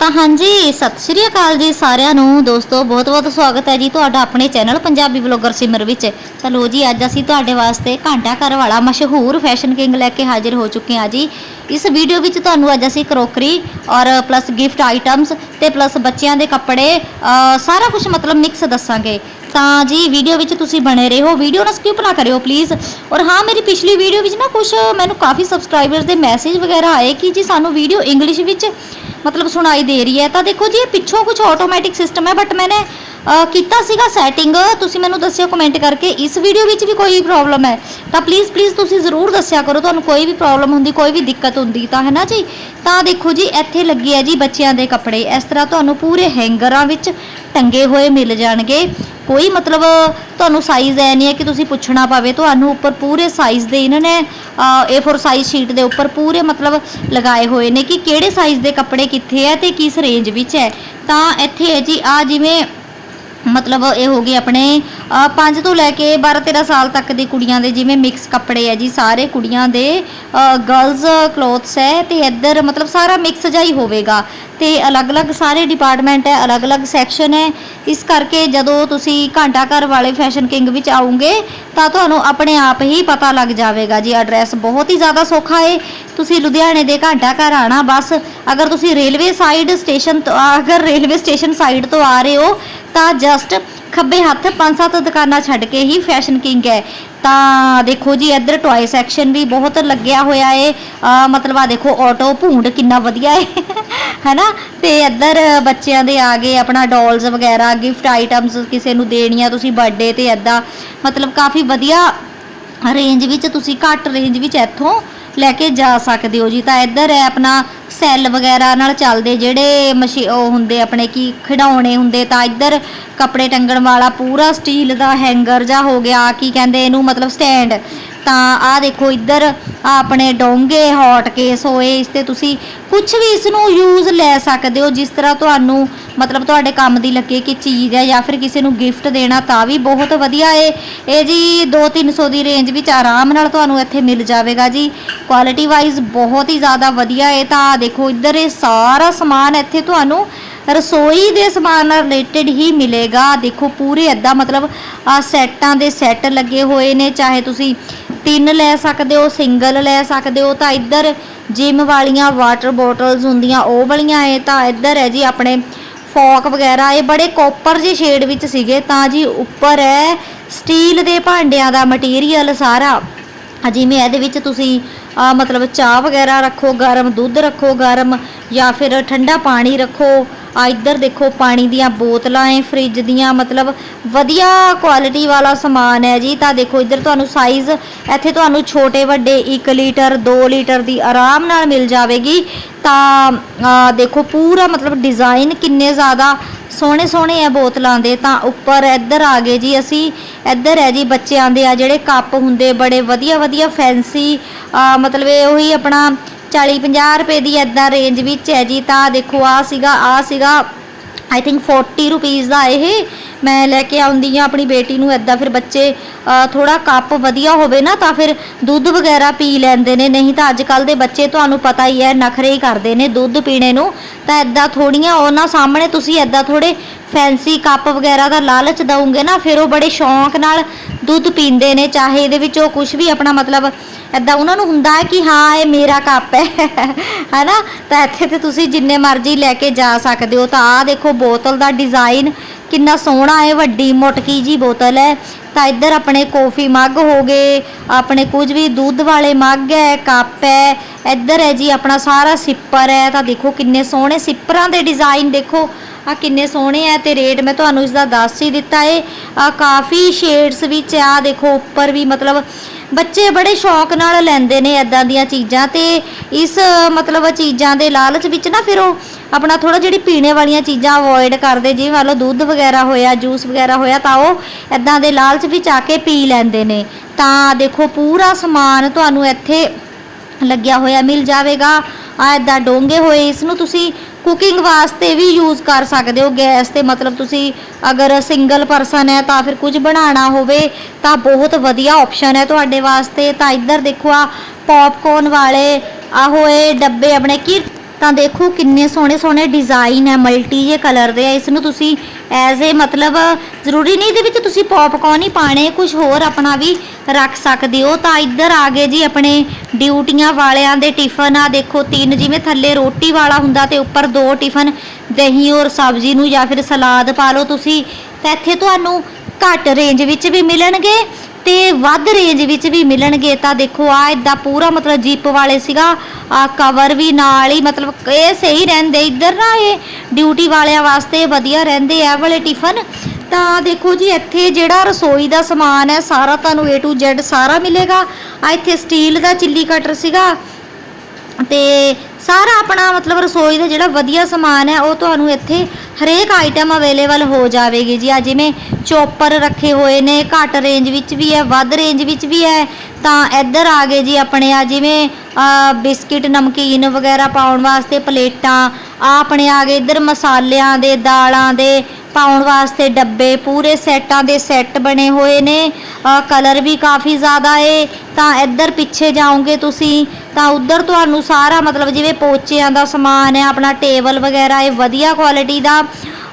ਤਾਂ ਹਾਂਜੀ, ਸਤਿ ਸ਼੍ਰੀ ਅਕਾਲ ਜੀ ਸਾਰਿਆਂ ਨੂੰ। ਦੋਸਤੋ ਬਹੁਤ-ਬਹੁਤ ਸਵਾਗਤ ਹੈ ਜੀ ਤੁਹਾਡਾ ਆਪਣੇ ਚੈਨਲ ਪੰਜਾਬੀ ਵਲੌਗਰ ਸਿਮਰ ਵਿੱਚ। ਤਾਂ ਲੋ ਜੀ, ਅੱਜ ਅਸੀਂ ਤੁਹਾਡੇ ਵਾਸਤੇ ਘੰਟਾ ਘਰ ਵਾਲਾ ਮਸ਼ਹੂਰ ਫੈਸ਼ਨ ਕਿੰਗ ਲੈ ਕੇ ਹਾਜ਼ਰ ਹੋ ਚੁੱਕੇ ਹਾਂ ਜੀ। ਇਸ ਵੀਡੀਓ ਵਿੱਚ ਤੁਹਾਨੂੰ ਅੱਜ ਅਸੀਂ ਕਰੋਕਰੀ ਔਰ ਪਲੱਸ ਗਿਫਟ ਆਈਟਮਸ ਤੇ ਪਲੱਸ ਬੱਚਿਆਂ ਦੇ ਕੱਪੜੇ, ਅਹ ਸਾਰਾ ਕੁਝ ਮਤਲਬ ਮਿਕਸ ਦੱਸਾਂਗੇ। ਤਾਂ ਜੀ ਵੀਡੀਓ ਵਿੱਚ ਤੁਸੀਂ ਬਣੇ ਰਹੋ। ਵੀਡੀਓ ਨਾ ਸਕਿਪ ਨਾ ਕਰਿਓ ਪਲੀਜ਼ ਔਰ ਹਾਂ, ਮੇਰੀ ਪਿਛਲੀ ਵੀਡੀਓ ਵਿੱਚ ਨਾ ਕੁਝ ਮੈਨੂੰ ਕਾਫੀ ਸਬਸਕ੍ਰਾਈਬਰਸ ਦੇ ਮੈਸੇਜ ਵਗੈਰਾ ਆਏ ਕਿ ਜੀ ਸਾਨੂੰ ਵੀਡੀਓ ਇੰਗਲਿਸ਼ ਵਿੱਚ ਮਤਲਬ ਸੁਣਾਈ ਦੇ ਰਹੀ ਹੈ। ਤਾਂ ਦੇਖੋ ਜੀ, ਇਹ ਪਿੱਛੋਂ ਕੁਝ ਆਟੋਮੈਟਿਕ ਸਿਸਟਮ ਹੈ ਬਟ ਮੈਨੇ ਕੀਤਾ ਸੀਗਾ ਸੈਟਿੰਗ ਤੁਸੀਂ ਮੈਨੂੰ ਦੱਸਿਓ ਕਮੈਂਟ ਕਰਕੇ, ਇਸ ਵੀਡੀਓ ਵਿੱਚ ਵੀ ਕੋਈ ਪ੍ਰੋਬਲਮ ਹੈ? ਤਾਂ ਪਲੀਜ਼ ਪਲੀਜ਼ ਤੁਸੀਂ ਜ਼ਰੂਰ ਦੱਸਿਆ ਕਰੋ। ਤੁਹਾਨੂੰ ਕੋਈ ਵੀ ਪ੍ਰੋਬਲਮ ਹੁੰਦੀ, ਕੋਈ ਵੀ ਦਿੱਕਤ ਹੁੰਦੀ ਤਾਂ, ਹੈ ਨਾ ਜੀ? ਤਾਂ ਦੇਖੋ ਜੀ, ਇੱਥੇ ਲੱਗੇ ਆ ਜੀ ਬੱਚਿਆਂ ਦੇ ਕੱਪੜੇ। ਇਸ ਤਰ੍ਹਾਂ ਤੁਹਾਨੂੰ ਪੂਰੇ ਹੈਂਗਰਾਂ ਵਿੱਚ ਟੰਗੇ ਹੋਏ ਮਿਲ ਜਾਣਗੇ। ਕੋਈ ਮਤਲਬ, ਤੁਹਾਨੂੰ ਸਾਈਜ਼ ਐ ਨਹੀਂ ਹੈ ਕਿ ਤੁਸੀਂ ਪੁੱਛਣਾ ਪਵੇ। ਤੁਹਾਨੂੰ ਉੱਪਰ ਪੂਰੇ ਸਾਈਜ਼ ਦੇ ਇਹਨਾਂ ਨੇ A4 ਸਾਈਜ਼ ਸ਼ੀਟ ਦੇ ਉੱਪਰ ਪੂਰੇ ਮਤਲਬ ਲਗਾਏ ਹੋਏ ਨੇ ਕਿ ਕਿਹੜੇ ਸਾਈਜ਼ ਦੇ ਕੱਪੜੇ ਕਿੱਥੇ ਹੈ ਤੇ ਕਿਸ ਰੇਂਜ ਵਿੱਚ ਹੈ ਤਾਂ ਇੱਥੇ ਹੈ ਜੀ ਆ ਜਿਵੇਂ ਮਤਲਬ ਇਹ ਹੋ ਗਏ ਆਪਣੇ 5 ਤੋਂ ਲੈ ਕੇ 12 13 ਸਾਲ ਤੱਕ ਦੀ ਕੁੜੀਆਂ ਦੇ ਜਿਵੇਂ ਮਿਕਸ ਕੱਪੜੇ ਹੈ ਜੀ, ਸਾਰੇ ਕੁੜੀਆਂ ਦੇ ਗਰਲਜ਼ ਕਲੋਥਸ ਹੈ ਤੇ ਇੱਧਰ ਮਤਲਬ ਸਾਰਾ ਮਿਕਸ ਜਿਹਾ ਹੀ ਹੋਵੇਗਾ। ਤੇ ਅਲੱਗ-ਅਲੱਗ ਸਾਰੇ ਡਿਪਾਰਟਮੈਂਟ ਹੈ, ਅਲੱਗ-ਅਲੱਗ ਸੈਕਸ਼ਨ ਹੈ। ਇਸ ਕਰਕੇ ਜਦੋਂ ਤੁਸੀਂ ਘੰਟਾ ਘਰ ਵਾਲੇ ਫੈਸ਼ਨ ਕਿੰਗ ਵਿੱਚ ਆਉਂਗੇ, ਤਾਂ ਤੁਹਾਨੂੰ ਆਪਣੇ ਆਪ ਹੀ ਪਤਾ ਲੱਗ ਜਾਵੇਗਾ ਜੀ ਐਡਰੈਸ ਬਹੁਤ ਹੀ ਜ਼ਿਆਦਾ ਸੌਖਾ ਹੈ ਤੁਸੀਂ ਲੁਧਿਆਣੇ ਦੇ ਘੰਟਾ ਘਰ ਆਣਾ ਬਸ ਅਗਰ ਤੁਸੀਂ ਰੇਲਵੇ ਸਾਈਡ ਸਟੇਸ਼ਨ ਤੋਂ, ਅਗਰ ਰੇਲਵੇ ਸਟੇਸ਼ਨ ਸਾਈਡ ਤੋਂ ਆ ਰਹੇ ਹੋ ਤਾਂ ਜਸਟ ਖੱਬੇ ਹੱਥ ਪੰਜ ਸੱਤ ਦੁਕਾਨਾਂ ਛੱਡ ਕੇ ਹੀ ਫੈਸ਼ਨ ਕਿੰਗ ਹੈ। ਤਾਂ ਦੇਖੋ ਜੀ, ਇੱਧਰ ਟੌਏ ਸੈਕਸ਼ਨ ਵੀ ਬਹੁਤ ਲੱਗਿਆ ਹੋਇਆ ਏ। ਮਤਲਬ ਆ ਦੇਖੋ ਆਟੋ ਭੂੰਡ ਕਿੰਨਾ ਵਧੀਆ ਏ। ਹੈਨਾ? ਤੇ ਇੱਧਰ ਬੱਚਿਆਂ ਦੇ ਆ ਗਏ ਆਪਣਾ ਡਾਲਸ ਵਗੈਰਾ ਗਿਫਟ ਆਈਟਮਸ ਕਿਸੇ ਨੂੰ ਦੇਣੀਆਂ ਤੁਸੀਂ ਬਰਥਡੇ ਤੇ ਐਦਾਂ ਮਤਲਬ ਕਾਫੀ ਵਧੀਆ ਰੇਂਜ ਵਿੱਚ ਤੁਸੀਂ ਘੱਟ ਰੇਂਜ ਵਿੱਚ ਇੱਥੋਂ ਲੈ ਕੇ ਜਾ ਸਕਦੇ ਹੋ ਜੀ। ਤਾਂ ਇੱਧਰ ਹੈ ਆਪਣਾ ਸੈੱਲ ਵਗੈਰਾ ਨਾਲ ਚੱਲਦੇ ਜਿਹੜੇ ਮਸ਼ੀ, ਉਹ ਹੁੰਦੇ ਆਪਣੇ ਕੀ ਖਿਡੌਣੇ ਹੁੰਦੇ, ਤਾਂ ਇੱਧਰ ਕੱਪੜੇ ਟੰਗਣ ਵਾਲਾ ਪੂਰਾ ਸਟੀਲ ਦਾ ਹੈਂਗਰ ਜਾਂ ਹੋ ਗਿਆ, ਕੀ ਕਹਿੰਦੇ ਇਹਨੂੰ, ਮਤਲਬ ਸਟੈਂਡ। ਤਾਂ ਆਹ ਦੇਖੋ ਇੱਧਰ ਆਪਣੇ ਡੋਂਗੇ ਹੌਟ ਕੇਸ ਹੋਏ, ਇਸ ਤੇ ਤੁਸੀਂ ਕੁਝ ਵੀ ਇਸ ਨੂੰ ਯੂਜ਼ ਲੈ ਸਕਦੇ ਹੋ, ਜਿਸ ਤਰ੍ਹਾਂ ਤੁਹਾਨੂੰ ਮਤਲਬ ਤੁਹਾਡੇ ਕੰਮ ਦੀ ਲੱਗੇ ਕਿ ਚੀਜ਼ ਹੈ ਜਾਂ ਫਿਰ ਕਿਸੇ ਨੂੰ ਗਿਫਟ ਦੇਣਾ ਤਾਂ ਵੀ ਬਹੁਤ ਵਧੀਆ ਏ। ਇਹ ਜੀ 2-300 ਦੀ ਰੇਂਜ ਵਿੱਚ ਆਰਾਮ ਨਾਲ ਤੁਹਾਨੂੰ ਇੱਥੇ ਮਿਲ ਜਾਵੇਗਾ ਜੀ। ਕੁਆਲਿਟੀ ਵਾਈਜ਼ ਬਹੁਤ ਹੀ ਜ਼ਿਆਦਾ ਵਧੀਆ ਏ। ਤਾਂ ਦੇਖੋ, ਇੱਧਰ ਇਹ ਸਾਰਾ ਸਮਾਨ ਇੱਥੇ ਤੁਹਾਨੂੰ ਰਸੋਈ ਦੇ ਸਮਾਨ ਨਾਲ ਰਿਲੇਟਡ ਹੀ ਮਿਲੇਗਾ। ਦੇਖੋ, ਪੂਰੇ ਐਦਾਂ ਮਤਲਬ ਆ ਸੈੱਟਾਂ ਦੇ ਸੈੱਟ ਲੱਗੇ ਹੋਏ ਨੇ। ਚਾਹੇ ਤੁਸੀਂ ਤਿੰਨ ਲੈ ਸਕਦੇ ਹੋ, ਸਿੰਗਲ ਲੈ ਸਕਦੇ ਹੋ, ਤਾਂ ਇੱਧਰ ਜਿਮ ਵਾਲੀਆਂ ਵਾਟਰ ਬੋਟਲਸ ਹੁੰਦੀਆਂ, ਉਹ ਵਾਲੀਆਂ ਏ। ਤਾਂ ਇੱਧਰ ਹੈ ਜੀ ਆਪਣੇ ਫੋਕ ਵਗੈਰਾ, ਇਹ ਬੜੇ ਕਾਪਰ ਜਿਹੇ ਸ਼ੇਡ ਵਿੱਚ ਸੀਗੇ। ਤਾਂ ਜੀ ਉੱਪਰ ਹੈ ਸਟੀਲ ਦੇ ਭਾਂਡਿਆਂ ਦਾ ਮਟੀਰੀਅਲ ਸਾਰਾ। ਜਿਵੇਂ ਇਹਦੇ ਵਿੱਚ ਤੁਸੀਂ ਮਤਲਬ ਚਾਹ ਵਗੈਰਾ ਰੱਖੋ, ਗਰਮ ਦੁੱਧ ਰੱਖੋ, ਗਰਮ ਜਾਂ ਫਿਰ ਠੰਡਾ ਪਾਣੀ ਰੱਖੋ। ਆ ਇੱਧਰ ਦੇਖੋ ਪਾਣੀ ਦੀਆਂ ਬੋਤਲਾਂ ਐ ਫ੍ਰਿਜ ਦੀਆਂ। ਮਤਲਬ ਵਧੀਆ ਕੁਆਲਿਟੀ ਵਾਲਾ ਸਮਾਨ ਹੈ ਜੀ। ਤਾਂ ਦੇਖੋ ਇੱਧਰ ਤੁਹਾਨੂੰ ਸਾਈਜ਼ ਇੱਥੇ ਤੁਹਾਨੂੰ ਛੋਟੇ ਵੱਡੇ 1 ਲੀਟਰ 2 ਲੀਟਰ ਦੀ ਆਰਾਮ ਨਾਲ ਮਿਲ ਜਾਵੇਗੀ। ਤਾਂ ਦੇਖੋ ਪੂਰਾ ਮਤਲਬ ਡਿਜ਼ਾਈਨ ਕਿੰਨੇ ਜ਼ਿਆਦਾ ਸੋਹਣੇ ਸੋਹਣੇ ਆ ਬੋਤਲਾਂ ਦੇ ਤਾਂ ਉੱਪਰ ਇੱਧਰ ਆ ਗਏ ਜੀ ਅਸੀਂ। ਇੱਧਰ ਹੈ ਜੀ ਬੱਚਿਆਂ ਦੇ ਆ ਜਿਹੜੇ ਕੱਪ ਹੁੰਦੇ ਬੜੇ ਵਧੀਆ ਵਧੀਆ ਫੈਂਸੀ ਮਤਲਬ ਇਹ ਉਹੀ ਆਪਣਾ 40 50 ਰੁਪਏ ਦੀ ਐਦਾਂ ਰੇਂਜ ਵਿੱਚ ਹੈ ਜੀ। ਤਾਂ ਦੇਖੋ ਆ ਸੀਗਾ ਆ ਸੀਗਾ ਆਈ ਥਿੰਕ 40 ਰੁਪੀਸ ਦਾ ਇਹ ਮੈਂ ਲੈ ਕੇ ਆਉਂਦੀ ਆ ਆਪਣੀ ਬੇਟੀ ਨੂੰ ਐਦਾਂ ਫਿਰ ਬੱਚੇ ਥੋੜਾ ਕੱਪ ਵਧੀਆ ਹੋਵੇ ਨਾ ਤਾਂ ਫਿਰ ਦੁੱਧ ਵਗੈਰਾ ਪੀ ਲੈਂਦੇ ਨੇ, ਨਹੀਂ ਤਾਂ ਅੱਜ ਕੱਲ ਦੇ ਬੱਚੇ ਤੁਹਾਨੂੰ ਪਤਾ ਹੀ ਹੈ ਨਖਰੇ ਹੀ ਕਰਦੇ ਨੇ ਦੁੱਧ ਪੀਣੇ ਨੂੰ, ਤਾਂ ਐਦਾਂ ਥੋੜੀਆਂ ਉਹਨਾਂ ਸਾਹਮਣੇ ਤੁਸੀਂ ਐਦਾਂ ਥੋੜੇ ਫੈਂਸੀ ਕੱਪ ਵਗੈਰਾ ਦਾ ਲਾਲਚ ਦਵੋਗੇ ਨਾ, ਫਿਰ ਉਹ ਬੜੇ ਸ਼ੌਂਕ ਨਾਲ ਦੁੱਧ ਪੀਂਦੇ ਨੇ, ਚਾਹੇ ਇਹਦੇ ਵਿੱਚ ਉਹ ਕੁਝ ਵੀ ਆਪਣਾ ਮਤਲਬ ਐਦਾਂ ਉਹਨਾਂ ਨੂੰ ਹੁੰਦਾ ਹੈ ਕਿ ਹਾਂ, ਇਹ ਮੇਰਾ ਕੱਪ ਹੈ। ਹੈਨਾ? ਤਾਂ ਇੱਥੇ ਤੇ ਤੁਸੀਂ ਜਿੰਨੇ ਮਰਜ਼ੀ ਲੈ ਕੇ ਜਾ ਸਕਦੇ ਹੋ। ਤਾਂ ਆਹ ਦੇਖੋ, ਬੋਤਲ ਦਾ ਡਿਜ਼ਾਈਨ ਕਿੰਨਾ ਸੋਹਣਾ ਹੈ, ਵੱਡੀ ਮੋਟਕੀ ਜੀ ਬੋਤਲ ਹੈ। ਤਾਂ ਇੱਧਰ ਆਪਣੇ ਕੌਫੀ ਮੱਗ ਹੋ ਗਏ, ਆਪਣੇ ਕੁਝ ਵੀ ਦੁੱਧ ਵਾਲੇ ਮੱਗ ਹੈ, ਕੱਪ ਹੈ। ਇੱਧਰ ਹੈ ਜੀ, ਆਪਣਾ ਸਾਰਾ ਸਿੱਪਰ ਹੈ। ਤਾਂ ਦੇਖੋ ਕਿੰਨੇ ਸੋਹਣੇ ਸਿੱਪਰਾਂ ਦੇ ਡਿਜ਼ਾਈਨ ਦੇਖੋ। ਆ ਕਿੰਨੇ ਸੋਹਣੇ ਆ ਤੇ ਰੇਟ ਮੈਂ ਤੁਹਾਨੂੰ ਇਸ ਦਾ ਦੱਸ ਹੀ ਦਿੱਤਾ ਏ। ਆ ਕਾਫੀ ਸ਼ੇਡਸ ਵਿੱਚ ਆ ਦੇਖੋ, ਉੱਪਰ ਵੀ ਮਤਲਬ ਬੱਚੇ ਬੜੇ ਸ਼ੌਕ ਨਾਲ ਲੈਂਦੇ ਨੇ ਐਦਾਂ ਦੀਆਂ ਚੀਜ਼ਾਂ ਤੇ ਇਸ, ਮਤਲਬ ਚੀਜ਼ਾਂ ਦੇ ਲਾਲਚ ਵਿੱਚ ਨਾ ਫਿਰ ਉਹ ਆਪਣਾ ਥੋੜਾ ਜਿਹੜੀ ਪੀਣੇ ਵਾਲੀਆਂ ਚੀਜ਼ਾਂ ਅਵੋਇਡ ਕਰਦੇ, ਜਿਵੇਂ ਮੰਨ ਲਓ ਦੁੱਧ ਵਗੈਰਾ ਹੋਇਆ ਜੂਸ ਵਗੈਰਾ ਹੋਇਆ, ਤਾਂ ਉਹ ਐਦਾਂ ਦੇ ਲਾਲਚ ਵਿੱਚ ਆ ਕੇ ਪੀ ਲੈਂਦੇ ਨੇ। ਤਾਂ ਦੇਖੋ ਪੂਰਾ ਸਮਾਨ ਤੁਹਾਨੂੰ ਇੱਥੇ ਲੱਗਿਆ ਹੋਇਆ, ਮਿਲ ਜਾਵੇਗਾ। ਆ ਇਦਾਂ ਡੋਂਗੇ ਹੋਏ, ਇਸ ਨੂੰ ਤੁਸੀਂ ਕੁਕਿੰਗ ਵਾਸਤੇ ਵੀ ਯੂਜ਼ ਕਰ ਸਕਦੇ ਹੋ ਗੈਸ ਤੇ। ਮਤਲਬ ਤੁਸੀਂ ਅਗਰ ਸਿੰਗਲ ਪਰਸਨ ਹੈ ਤਾਂ ਫਿਰ ਕੁਝ ਬਣਾਉਣਾ ਹੋਵੇ ਤਾਂ ਬਹੁਤ ਵਧੀਆ ਆਪਸ਼ਨ ਹੈ ਤੁਹਾਡੇ ਵਾਸਤੇ। ਤਾਂ ਇੱਧਰ ਦੇਖੋ ਆ ਪੌਪਕੌਰਨ ਵਾਲੇ ਆਹੋ ਇਹ ਡੱਬੇ ਆਪਣੇ। ਕੀ ਤਾਂ ਦੇਖੋ ਕਿੰਨੇ ਸੋਹਣੇ ਸੋਹਣੇ ਡਿਜ਼ਾਈਨ ਹੈ ਮਲਟੀ ਜੇ ਕਲਰ ਦੇ ਆ। ਇਸ ਨੂੰ ਤੁਸੀਂ ਐਜ਼ ਏ ਮਤਲਬ ਜ਼ਰੂਰੀ ਨਹੀਂ ਇਹਦੇ ਵਿੱਚ ਤੁਸੀਂ ਪੌਪਕੌਰਨ ਹੀ ਪਾਣੇ ਕੁਝ ਹੋਰ ਆਪਣਾ ਵੀ ਰੱਖ ਸਕਦੇ ਹੋ। ਤਾਂ ਇੱਧਰ ਆ ਗਏ ਜੀ ਆਪਣੇ ਡਿਊਟੀਆਂ ਵਾਲਿਆਂ ਦੇ ਟਿਫਨ। ਆ ਦੇਖੋ, ਤਿੰਨ ਜਿਵੇਂ ਥੱਲੇ ਰੋਟੀ ਵਾਲਾ ਹੁੰਦਾ ਤੇ ਉੱਪਰ ਦੋ ਟਿਫਨ, ਦਹੀਂ ਔਰ ਸਬਜ਼ੀ ਨੂੰ ਜਾਂ ਫਿਰ ਸਲਾਦ ਪਾ ਲਓ ਤੁਸੀਂ। ਤਾਂ ਇੱਥੇ ਤੁਹਾਨੂੰ ਘੱਟ ਰੇਂਜ ਵਿੱਚ ਵੀ ਮਿਲਣਗੇ। ਤੇ ਵੱਧ ਰੇਂਜ ਵਿੱਚ ਵੀ ਮਿਲਣਗੇ। ਤਾਂ ਦੇਖੋ, ਆ ਇਦਾਂ ਪੂਰਾ ਮਤਲਬ ਜੀਪ ਵਾਲੇ ਸੀਗਾ। ਆ ਕਵਰ ਵੀ ਨਾਲ ਹੀ ਮਤਲਬ ਇਹ ਸਹੀ ਰਹਿੰਦੇ। ਇੱਧਰ ਨਾ ਇਹ ਡਿਊਟੀ ਵਾਲਿਆਂ ਵਾਸਤੇ ਵਧੀਆ ਰਹਿੰਦੇ। ਆ ਵਾਲੇ ਟਿਫਨ ਤਾਂ ਦੇਖੋ ਜੀ, ਇੱਥੇ ਜਿਹੜਾ ਰਸੋਈ ਦਾ ਸਮਾਨ ਹੈ, ਸਾਰਾ ਤੁਹਾਨੂੰ A to Z ਸਾਰਾ ਮਿਲੇਗਾ। ਆ ਇੱਥੇ ਸਟੀਲ ਦਾ ਚਿੱਲੀ ਕਟਰ ਸੀਗਾ। ਤੇ ਸਾਰਾ ਆਪਣਾ ਮਤਲਬ ਰਸੋਈ ਦਾ ਜਿਹੜਾ ਵਧੀਆ ਸਮਾਨ ਹੈ, ਉਹ ਤੁਹਾਨੂੰ ਇੱਥੇ ਹਰੇਕ ਆਈਟਮ ਅਵੇਲੇਬਲ ਹੋ ਜਾਵੇਗੀ ਜੀ। ਆ ਜਿਵੇਂ ਚੋਪਰ ਰੱਖੇ ਹੋਏ ਨੇ, ਘੱਟ ਰੇਂਜ ਵਿੱਚ ਵੀ ਹੈ, ਵੱਧ ਰੇਂਜ ਵਿੱਚ ਵੀ ਹੈ, ਤਾਂ ਇੱਧਰ ਆ ਗਏ ਜੀ ਆਪਣੇ ਆ ਜਿਵੇਂ ਬਿਸਕਿਟ, ਨਮਕੀਨ ਵਗੈਰਾ ਪਾਉਣ ਵਾਸਤੇ ਪਲੇਟਾਂ ਆ ਆਪਣੇ ਆ ਗਏ ਇੱਧਰ ਮਸਾਲਿਆਂ ਦੇ, ਦਾਲਾਂ ਦੇ ਪਾਉਣ ਵਾਸਤੇ ਡੱਬੇ, ਪੂਰੇ ਸੈੱਟਾਂ ਦੇ ਸੈੱਟ ਬਣੇ ਹੋਏ ਨੇ। ਕਲਰ ਵੀ ਕਾਫੀ ਜ਼ਿਆਦਾ ਏ। ਤਾਂ ਇੱਧਰ ਪਿੱਛੇ ਜਾਓਗੇ ਤੁਸੀਂ ਤਾਂ ਉੱਧਰ ਤੁਹਾਨੂੰ ਸਾਰਾ ਮਤਲਬ ਜਿਵੇਂ ਪੋਚਿਆਂ ਦਾ ਸਮਾਨ ਹੈ, ਆਪਣਾ ਟੇਬਲ ਵਗੈਰਾ ਇਹ ਵਧੀਆ ਕੁਆਲਿਟੀ ਦਾ।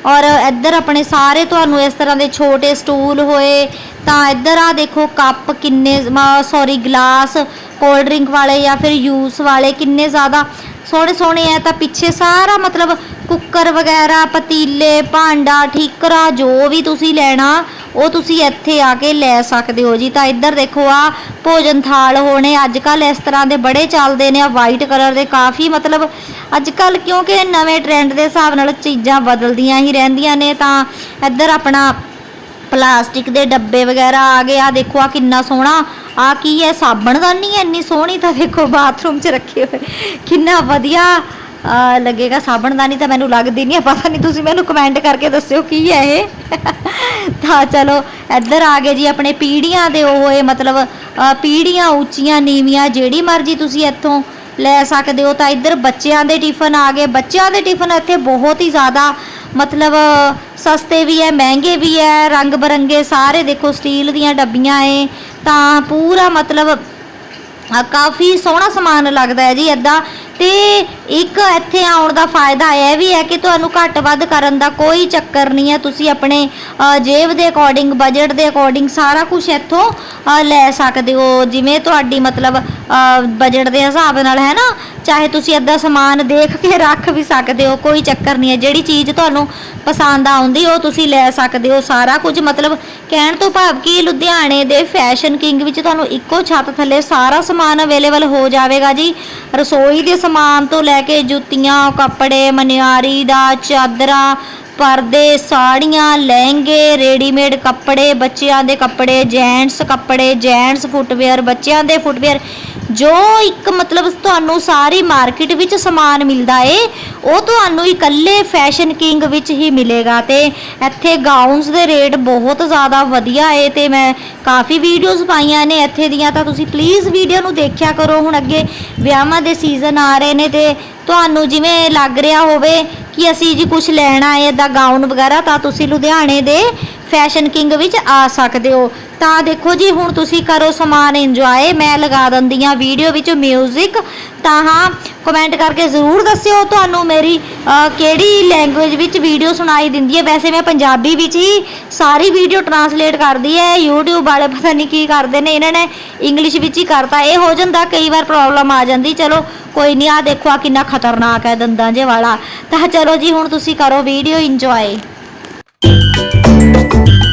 ਔਰ ਇੱਧਰ ਆਪਣੇ ਸਾਰੇ ਤੁਹਾਨੂੰ ਇਸ ਤਰ੍ਹਾਂ ਦੇ ਛੋਟੇ ਸਟੂਲ ਹੋਏ, ਤਾਂ ਇੱਧਰ ਆ ਦੇਖੋ ਕੱਪ ਕਿੰਨੇ ਸੌਰੀ ਗਲਾਸ ਕੋਲਡ ਡਰਿੰਕ ਵਾਲੇ ਜਾਂ ਫਿਰ ਯੂਸ ਵਾਲੇ ਕਿੰਨੇ ਜ਼ਿਆਦਾ ਸੋਹਣੇ ਸੋਹਣੇ ਆ। ਤਾਂ ਪਿੱਛੇ ਸਾਰਾ ਮਤਲਬ ਕੁੱਕਰ ਵਗੈਰਾ, ਪਤੀਲੇ, ਭਾਂਡਾ, ਠੀਕਰਾ ਜੋ ਵੀ ਤੁਸੀਂ ਲੈਣਾ ਉਹ ਤੁਸੀਂ ਇੱਥੇ ਆ ਕੇ ਲੈ ਸਕਦੇ ਹੋ ਜੀ। ਤਾਂ ਇੱਧਰ ਦੇਖੋ ਆ ਭੋਜਨ ਥਾਲ ਹੋਣੇ ਅੱਜ ਕੱਲ ਇਸ ਤਰ੍ਹਾਂ ਦੇ ਬੜੇ ਚੱਲਦੇ ਨੇ, ਆ ਵਾਈਟ ਕਲਰ ਦੇ ਕਾਫੀ ਮਤਲਬ ਅੱਜ ਕੱਲ ਕਿਉਂਕਿ ਨਵੇਂ ਟ੍ਰੈਂਡ ਦੇ ਹਿਸਾਬ ਨਾਲ ਚੀਜ਼ਾਂ ਬਦਲਦੀਆਂ ਹੀ ਰਹਿੰਦੀਆਂ ਨੇ, ਤਾਂ ਇੱਧਰ ਆਪਣਾ ਪਲਾਸਟਿਕ ਦੇ ਡੱਬੇ ਵਗੈਰਾ ਆ ਗਏ। ਆ ਦੇਖੋ ਆ ਕਿੰਨਾ ਸੋਹਣਾ ਆ ਕੀ ਹੈ ਸਾਬਣਦਾਨੀ ਹੈ, ਇੰਨੀ ਸੋਹਣੀ ਤਾਂ ਦੇਖੋ, ਬਾਥਰੂਮ 'ਚ ਰੱਖੇ ਹੋਏ। ਕਿੰਨਾ ਵਧੀਆ ਲੱਗੇਗਾ ਸਾਬਣਦਾਨੀ ਤਾਂ ਮੈਨੂੰ ਲੱਗਦੀ ਨਹੀਂ ਹੈ ਪਤਾ ਨਹੀਂ ਤੁਸੀਂ ਮੈਨੂੰ ਕਮੈਂਟ ਕਰਕੇ ਦੱਸਿਓ ਕੀ ਹੈ ਇਹ। ਤਾਂ ਚਲੋ ਇੱਧਰ ਆ ਗਏ ਜੀ ਆਪਣੇ ਪੀੜੀਆਂ ਦੇ ਉਹ ਇਹ ਮਤਲਬ ਅ, ਪੀੜੀਆਂ ਉੱਚੀਆਂ ਨੀਵੀਆਂ ਜਿਹੜੀ ਮਰਜ਼ੀ ਤੁਸੀਂ ਇੱਥੋਂ ਲੈ ਸਕਦੇ ਹੋ। ਤਾਂ ਇੱਧਰ ਬੱਚਿਆਂ ਦੇ ਟਿਫਨ ਆ ਗਏ। ਬੱਚਿਆਂ ਦੇ ਟਿਫਨ ਇੱਥੇ ਬਹੁਤ ਹੀ ਜ਼ਿਆਦਾ ਮਤਲਬ ਸਸਤੇ ਵੀ ਹੈ ਮਹਿੰਗੇ ਵੀ ਹੈ ਰੰਗ ਬਰੰਗੇ ਸਾਰੇ ਦੇਖੋ ਸਟੀਲ ਦੀਆਂ ਡੱਬੀਆਂ ਏ ਤਾਂ ਪੂਰਾ ਮਤਲਬ ਕਾਫੀ ਸੋਹਣਾ ਸਮਾਨ ਲੱਗਦਾ ਹੈ ਜੀ ਇਦਾਂ। ਤੇ ਇੱਕ ਇੱਥੇ ਆਉਣ ਦਾ ਫਾਇਦਾ ਇਹ ਵੀ ਹੈ ਕਿ ਤੁਹਾਨੂੰ ਘੱਟ ਵੱਧ ਕਰਨ ਦਾ ਕੋਈ ਚੱਕਰ ਨਹੀਂ ਹੈ। ਤੁਸੀਂ ਆਪਣੇ ਜੇਬ ਦੇ ਅਕੋਰਡਿੰਗ ਬਜਟ ਦੇ ਅਕੋਰਡਿੰਗ ਸਾਰਾ ਕੁਝ ਇੱਥੋਂ ਲੈ ਸਕਦੇ ਹੋ। ਜਿਵੇਂ ਤੁਹਾਡੀ ਮਤਲਬ ਬਜਟ ਦੇ ਹਿਸਾਬ ਨਾਲ, ਹੈ ਨਾ? ਚਾਹੇ ਤੁਸੀਂ ਅੱਧਾ ਸਮਾਨ ਦੇਖ ਕੇ ਰੱਖ ਵੀ ਸਕਦੇ ਹੋ, ਕੋਈ ਚੱਕਰ ਨਹੀਂ ਹੈ। ਜਿਹੜੀ ਚੀਜ਼ ਤੁਹਾਨੂੰ ਪਸੰਦ ਆਉਂਦੀ, ਉਹ ਤੁਸੀਂ ਲੈ ਸਕਦੇ ਹੋ। ਸਾਰਾ ਕੁਝ ਮਤਲਬ ਕਹਿਣ ਤੋਂ ਭਾਵ ਕਿ ਲੁਧਿਆਣੇ ਦੇ ਫੈਸ਼ਨ ਕਿੰਗ ਵਿੱਚ ਤੁਹਾਨੂੰ ਇੱਕੋ ਛੱਤ ਥੱਲੇ ਸਾਰਾ ਸਮਾਨ ਅਵੇਲੇਬਲ ਹੋ ਜਾਵੇਗਾ ਜੀ। ਰਸੋਈ ਦੇ ਸਮਾਨ ਤੋਂ ਲੈ ਕੇ ਜੁੱਤੀਆਂ ਕੱਪੜੇ ਮਨਿਆਰੀ ਦਾ ਚਾਦਰਾਂ ਪਰਦੇ ਸਾੜੀਆਂ ਲਹਿੰਗੇ, ਰੈਡੀਮੇਡ ਕੱਪੜੇ, ਬੱਚਿਆਂ ਦੇ ਕੱਪੜੇ, ਜੈਂਟਸ ਕੱਪੜੇ, ਜੈਂਟਸ ਫੁੱਟਵੇਅਰ, ਬੱਚਿਆਂ ਦੇ ਫੁੱਟਵੇਅਰ, ਜੋ ਇੱਕ ਮਤਲਬ ਤੁਹਾਨੂੰ ਸਾਰੀ ਮਾਰਕੀਟ ਵਿੱਚ ਸਮਾਨ ਮਿਲਦਾ ਏ, ਉਹ ਤੁਹਾਨੂੰ ਇਕੱਲੇ ਫੈਸ਼ਨ ਕਿੰਗ ਵਿੱਚ ਹੀ ਮਿਲੇਗਾ ਤੇ ਇੱਥੇ ਗਾਊਨਸ ਦੇ ਰੇਟ ਬਹੁਤ ਜ਼ਿਆਦਾ ਵਧੀਆ ਏ ਤੇ ਮੈਂ ਕਾਫੀ ਵੀਡੀਓਜ਼ ਪਾਈਆਂ ਨੇ ਇੱਥੇ ਦੀਆਂ, ਤਾਂ ਤੁਸੀਂ ਪਲੀਜ਼ ਵੀਡੀਓ ਨੂੰ ਦੇਖਿਆ ਕਰੋ। ਹੁਣ ਅੱਗੇ ਵਿਆਹਾਂ ਦੇ ਸੀਜ਼ਨ ਆ ਰਹੇ ਨੇ ਤੇ ਤੁਹਾਨੂੰ ਜਿਵੇਂ ਲੱਗ ਰਿਹਾ ਹੋਵੇ ਕਿ ਅਸੀਂ ਜੀ ਕੁਝ ਲੈਣਾ ਹੈ ਦਾ ਗਾਊਨ ਵਗੈਰਾ ਤਾਂ ਤੁਸੀਂ ਲੁਧਿਆਣੇ ਦੇ ਫੈਸ਼ਨ ਕਿੰਗ ਵਿੱਚ ਆ ਸਕਦੇ ਹੋ। ਤਾਂ ਦੇਖੋ ਜੀ, ਹੁਣ ਤੁਸੀਂ ਕਰੋ ਸਮਾਨ ਇੰਜੋਏ ਮੈਂ ਲਗਾ ਦਿੰਦੀ ਆ ਵੀਡੀਓ ਵਿੱਚ 뮤직 ਤਾਂ ਹਾਂ ਕਮੈਂਟ ਕਰਕੇ ਜ਼ਰੂਰ ਦੱਸਿਓ ਤੁਹਾਨੂੰ ਮੇਰੀ ਕਿਹੜੀ ਲੈਂਗੁਏਜ ਵਿੱਚ ਵੀਡੀਓ ਸੁਣਾਈ ਦਿੰਦੀ ਹੈ। ਵੈਸੇ ਮੈਂ ਪੰਜਾਬੀ ਵਿੱਚ ਹੀ ਸਾਰੀ ਵੀਡੀਓ ਟਰਾਂਸਲੇਟ ਕਰਦੀ ਹੈ। YouTube ਵਾਲੇ ਪਤਾ ਨਹੀਂ ਕੀ ਕਰਦੇ ਨੇ, ਇਹਨਾਂ ਨੇ ਇੰਗਲਿਸ਼ ਵਿੱਚ ਹੀ ਕਰਤਾ। ਇਹ ਹੋ ਜਾਂਦਾ, ਕਈ ਵਾਰ ਪ੍ਰੋਬਲਮ ਆ ਜਾਂਦੀ। ਚਲੋ, ਕੋਈ ਨਹੀਂ ਆ ਦੇਖੋ ਆ ਕਿੰਨਾ ਖਤਰਨਾਕ ਹੈ ਦੰਦਾਂ ਜੇ ਵਾਲਾ। ਤਾਂ ਚਲੋ ਜੀ, ਹੁਣ ਤੁਸੀਂ ਕਰੋ ਵੀਡੀਓ ਇੰਜੋਏ thank you